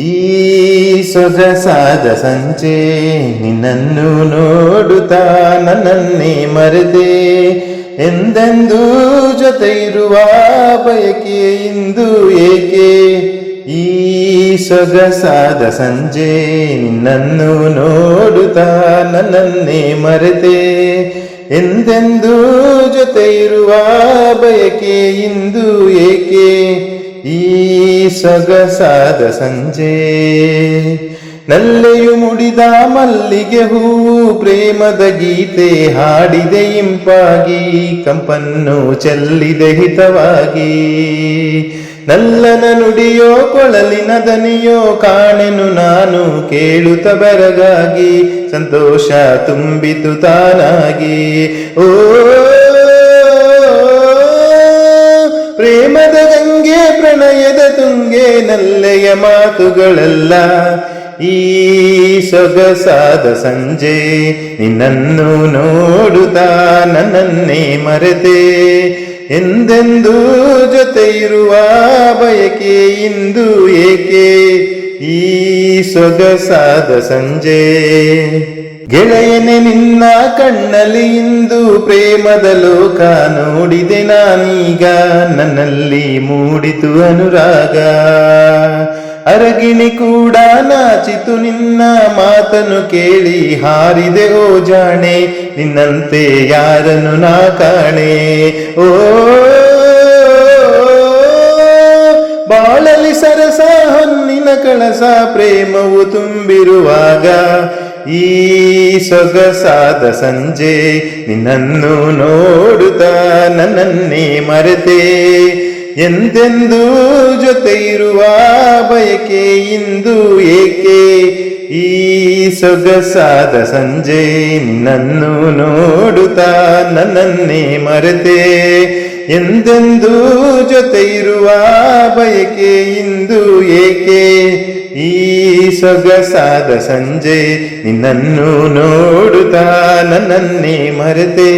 ಈ ಸೊಗಸಾದ ಸಂಜೆ ನಿನ್ನನ್ನು ನೋಡುತ್ತಾ ನನ್ನನ್ನೇ ಮರೆತೆ. ಎಂದೆಂದೂ ಜೊತೆ ಇರುವ ಬಯಕೆ ಇಂದು ಏಕೆ? ಈ ಸೊಗಸಾದ ಸಂಜೆ ನಿನ್ನನ್ನು ನೋಡುತ್ತಾ ನನ್ನನ್ನೇ ಮರೆತೆ. ಎಂದೆಂದೂ ಜೊತೆ ಇರುವ ಬಯಕೆ ಇಂದು ಏಕೆ? ಸೊಗಸಾದ ಸಂಜೆ. ನಲ್ಲೆಯು ಮುಡಿದ ಮಲ್ಲಿಗೆ ಹೂವು ಪ್ರೇಮದ ಗೀತೆ ಹಾಡಿದೆ ಇಂಪಾಗಿ, ಕಂಪನ್ನು ಚೆಲ್ಲಿದೆ ಹಿತವಾಗಿ. ನಲ್ಲನ ನುಡಿಯೋ ಕೊಳಲಿನ ದನಿಯೋ ಕಾಣೆನು ನಾನು ಕೇಳುತ್ತ ಬೆರಗಾಗಿ, ಸಂತೋಷ ತುಂಬಿತು ತಾನಾಗಿ. ಓ ತುಂಗೆ ನಲ್ಲೆಯ ಮಾತುಗಳೆಲ್ಲ ಈ ಸೊಗಸಾದ ಸಂಜೆ ನಿನ್ನನ್ನು ನೋಡುತ್ತಾ ನನ್ನನ್ನೇ ಮರೆತೆ. ಎಂದೆಂದೂ ಜೊತೆ ಇರುವ ಬಯಕೆ ಇಂದು ಏಕೆ? ಈ ಸೊಗಸಾದ ಸಂಜೆ ಗೆಳೆಯನೆ ನಿನ್ನ ಕಣ್ಣಲ್ಲಿ ಇಂದು ಪ್ರೇಮದ ಲೋಕ ನೋಡಿದೆ ನಾನೀಗ. ನನ್ನಲ್ಲಿ ಮೂಡಿತು ಅನುರಾಗ. ಅರಗಿಣಿ ಕೂಡ ನಾಚಿತು ನಿನ್ನ ಮಾತನ್ನು ಕೇಳಿ ಹಾರಿದೆ ಓ ಜಾಣೆ, ನಿನ್ನಂತೆ ಯಾರನ್ನು ನಾ ಕಾಣೆ? ಓ, ಬಾಳಲಿ ಸರಸ ಹೊನ್ನಿನ ಕಳಸ ಪ್ರೇಮವು ತುಂಬಿರುವಾಗ. ಈ ಸೊಗಸಾದ ಸಂಜೆ ನಿನ್ನನ್ನು ನೋಡುತ್ತಾ ನನ್ನನ್ನೇ ಮರೆತೆ. ಎಂದೆಂದೂ ಜೊತೆ ಇರುವ ಬಯಕೆ ಇಂದು ಏಕೆ? ಈ ಸೊಗಸಾದ ಸಂಜೆ ನಿನ್ನನ್ನು ನೋಡುತ್ತಾ ನನ್ನನ್ನೇ ಮರೆತೆ. ಎಂದೆಂದೂ ಜೊತೆ ಇರುವ ಬಯಕೆ ಇಂದು ಏಕೆ? ಈ ಸೊಗಸಾದ ಸಂಜೆ ನಿನ್ನನ್ನು ನೋಡುತ್ತಾ ನನ್ನನ್ನೇ ಮರೆತೆ.